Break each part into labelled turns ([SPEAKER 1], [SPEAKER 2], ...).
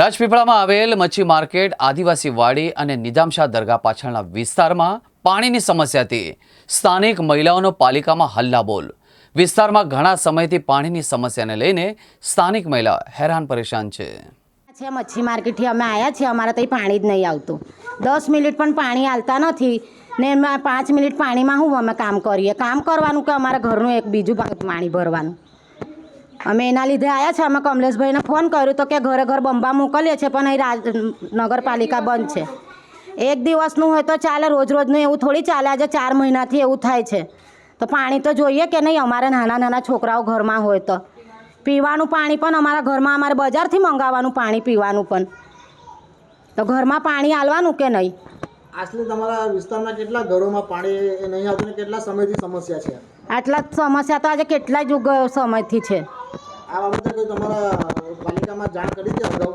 [SPEAKER 1] રાજપીપળામાં આવેલ મચ્છી માર્કેટ, આદિવાસી વાડી અને નિજામશાહ દરગાહ પાછળના વિસ્તારમાં પાણીની સમસ્યાથી સ્થાનિક મહિલાઓનો પાલિકામાં હલ્લાબોલ. વિસ્તારમાં ઘણા સમયથી પાણીની સમસ્યાને લઈને સ્થાનિક મહિલા હેરાન પરેશાન છે.
[SPEAKER 2] છે મચ્છી માર્કેટથી અમે આવ્યા છીએ, અમારે ત્યાં પાણી જ નહીં આવતું. દસ મિનિટ પણ પાણી આવતા નથી ને પાંચ મિનિટ પાણીમાં શું અમે કામ કરીએ. કામ કરવાનું કે અમારા ઘરનું એક બીજું પાણી ભરવાનું. અમે એના લીધે આવ્યા છે. અમે કમલેશભાઈને ફોન કર્યો તો કે ઘરે ઘર બંબા મોકલીએ છીએ પણ અહીં નગરપાલિકા બંધ છે. એક દિવસનું હોય તો ચાલે રોજ રોજનું એવું થોડી ચાલે. આજે ચાર મહિનાથી એવું થાય છે. તો પાણી તો જોઈએ કે નહીં? અમારે નાના નાના છોકરાઓ ઘરમાં હોય તો. પીવાનું પાણી પણ અમારા ઘરમાં અમારે બજારથી મંગાવવાનું પાણી પીવાનું પણ. તો ઘરમાં પાણી આલવાનું કે નહીં?
[SPEAKER 3] આશરે તમારા વિસ્તારમાં કેટલા ઘરોમાં પાણી નહીં આવતું કેટલા સમયથી સમસ્યા છે?
[SPEAKER 2] આટલા જ સમસ્યા તો આજે કેટલાય યુગ સમયથી છે.
[SPEAKER 3] આ બાબતે કોઈ તમારા પાલિકામાં જાણ કરી છે અગાઉ?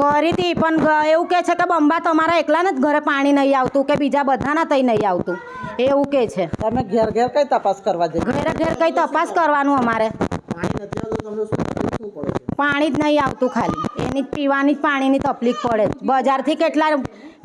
[SPEAKER 2] કરી હતી પણ એવું કહે છે કે બંબા તમારા એકલાને જ ઘરે પાણી નહીં આવતું કે બીજા બધાના તઈ નહીં આવતું. એવું કહે છે.
[SPEAKER 4] તમે ઘેર ઘેર કઈ તપાસ કરવા જઈ?
[SPEAKER 2] ઘરે ઘેર કંઈ તપાસ કરવાનું અમારે.
[SPEAKER 3] પાણી નથી આવતું તમને શું તકલીફ પડે છે?
[SPEAKER 2] પાણી જ નહીં આવતું ખાલી. એની જ પીવાની જ પાણીની તકલીફ પડે બજારથી કેટલા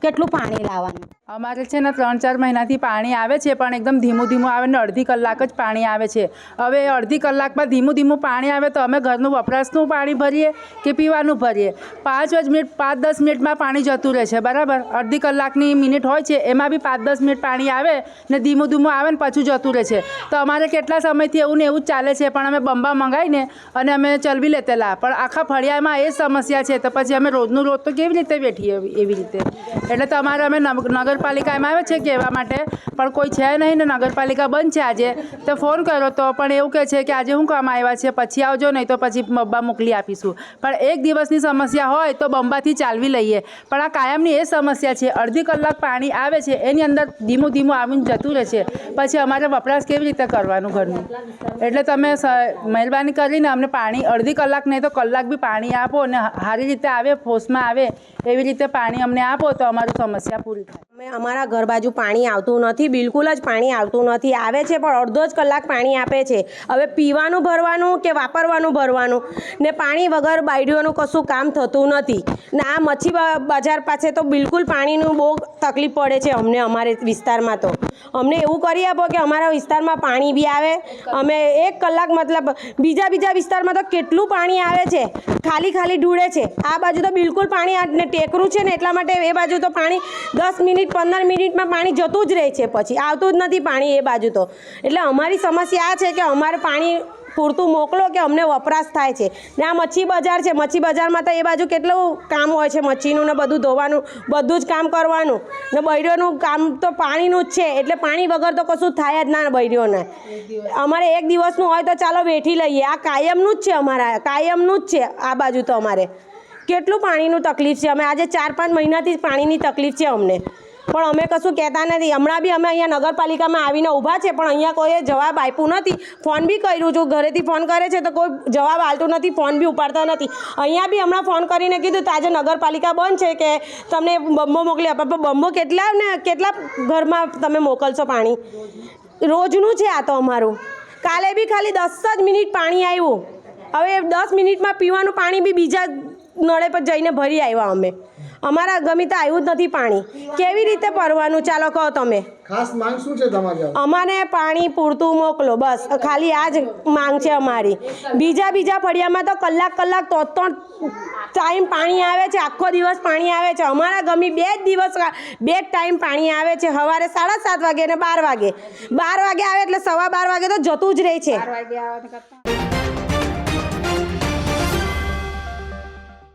[SPEAKER 2] કેટલું પાણી લાવવાનું?
[SPEAKER 5] અમારે છે ને ત્રણ, ચાર મહિનાથી પાણી આવે છે, પણ એકદમ ધીમું ધીમું આવે ને અડધી કલાક જ પાણી આવે છે. હવે અડધી કલાકમાં ધીમું ધીમું પાણી આવે તો અમે ઘરનું વપરાશનું પાણી ભરીએ કે પીવાનું ભરીએ? પાંચ જ મિનિટ, પાંચ, દસ મિનિટમાં પાણી જતું રહે છે, બરાબર? અડધી કલાકની મિનિટ હોય છે, એમાં બી પાંચ, દસ મિનિટ પાણી આવે ને ધીમું ધીમું આવે ને પાછું જતું રહે છે. તો અમારે કેટલા સમયથી એવું ને એવું જ ચાલે છે, પણ અમે બંબા મંગાવીને અને અમે ચલવી લેતેલા. પણ આખા ફળિયામાં એ સમસ્યા છે, તો પછી અમે રોજનું રોજ તો કેવી રીતે બેઠીએ એવી રીતે? એટલે તમારે અમે નગ- નગરપાલિકામાં આવે છે કહેવા માટે, પણ કોઈ છે નહીં ને નગરપાલિકા બંધ છે આજે, તો ફોન કર્યો તો પણ એવું કહે છે કે આજે શું કામ આવ્યા છે, પછી આવજો નહીં તો પછી બબ્બા મોકલી આપીશું. પણ એક દિવસની સમસ્યા હોય તો બંબાથી ચાલવી લઈએ. પણ આ કાયમની એ સમસ્યા છે, અડધી કલાક પાણી આવે છે, એની અંદર ધીમું ધીમું આવીને જતું રહે છે. પછી અમારે વપરાશ કેવી રીતે કરવાનું ઘરનું? એટલે તમે મહેરબાની કરીને અમને પાણી અડધી કલાક નહીં તો કલાક બી પાણી આપો અને સારી રીતે આવે, ફોસમાં આવે, એવી રીતે પાણી અમને આપો તો અમારું સમસ્યા પૂરી થાય.
[SPEAKER 6] અમારા ઘર બાજુ પાણી આવતું નથી, બિલકુલ જ પાણી આવતું નથી. આવે છે, પણ અડધો જ કલાક પાણી આપે છે. હવે પીવાનું ભરવાનું કે વાપરવાનું ભરવાનું? ને પાણી વગર બાયડીઓનું કશું કામ થતું નથી. ને આ મચ્છી બજાર પાસે તો બિલકુલ પાણીનું બહુ તકલીફ પડે છે અમને, અમારે વિસ્તારમાં તો. અમને એવું કરી આપો કે અમારા વિસ્તારમાં પાણી બી આવે. અમે એક કલાક મતલબ, બીજા બીજા વિસ્તારમાં તો કેટલું પાણી આવે છે? ખાલી ખાલી ઢૂળે છે. આ બાજુ તો બિલકુલ પાણી ને ટેકરું છે ને એટલા માટે એ બાજુ તો પાણી દસ મિનિટ પંદર મિનિટમાં પાણી જતું જ રહે છે પછી. આવતું જ નથી પાણી એ બાજુ તો. એટલે અમારી સમસ્યા આ છે કે અમારે પાણી પૂરતું મોકલો કે અમને વપરાશ થાય છે. ને આ મચ્છી બજાર છે. મચ્છી બજારમાં તો એ બાજુ કેટલું કામ હોય છે. મચ્છીનું ને બધું ધોવાનું, બધું જ કામ કરવાનું. ને બૈરીઓનું કામ તો પાણીનું જ છે. એટલે પાણી વગર તો કશું થાય જ ના બૈરીઓને. અમારે એક દિવસનું હોય તો ચાલો વેઠી લઈએ. આ કાયમનું જ છે અમારા, કાયમનું જ છે આ બાજુ તો અમારે. કેટલું પાણીનું તકલીફ છે? અમે આજે ચાર પાંચ મહિનાથી જ પાણીની તકલીફ છે અમને. પણ અમે કશું કહેતા નથી. હમણાં બી અમે અહીંયા નગરપાલિકામાં આવીને ઊભા છે, પણ અહીંયા કોઈએ જવાબ આપ્યું નથી. ફોન બી કર્યું છું. ઘરેથી ફોન કરે છે, તો કોઈ જવાબ આલતું નથી, ફોન બી ઉપાડતા નથી. અહીંયા બી હમણાં ફોન કરીને કીધું, તો આજે નગરપાલિકા બંધ છે કે તમને બંબો મોકલી આપે? પણ બંબો કેટલા ને, કેટલા ઘરમાં તમે મોકલશો પાણી? રોજનું છે આ તો અમારું. કાલે બી ખાલી દસ જ મિનિટ પાણી આવ્યું. હવે દસ મિનિટમાં પીવાનું પાણી બી બીજા નળે પર જઈને ભરી આવ્યા અમે. અમારા ગમી તો આવ્યું જ નથી પાણી. કેવી રીતે ભરવાનું? ચાલો કહો તમે.
[SPEAKER 3] ખાસ માંગ શું છે તમારી
[SPEAKER 6] અમારે પાણી પૂરતું મોકલો બસ. ખાલી આ જ માંગ છે અમારી. બીજા બીજા ફળિયામાં તો કલાક કલાક તો ત્રણ ટાઈમ પાણી આવે છે આખો દિવસ પાણી આવે છે. અમારા ગમી બે જ દિવસ બે જ ટાઈમ પાણી આવે છે સવારે સાડા સાત વાગે અને બાર વાગે. બાર વાગે આવે એટલે સવા બાર વાગે તો જતું જ રહે છે.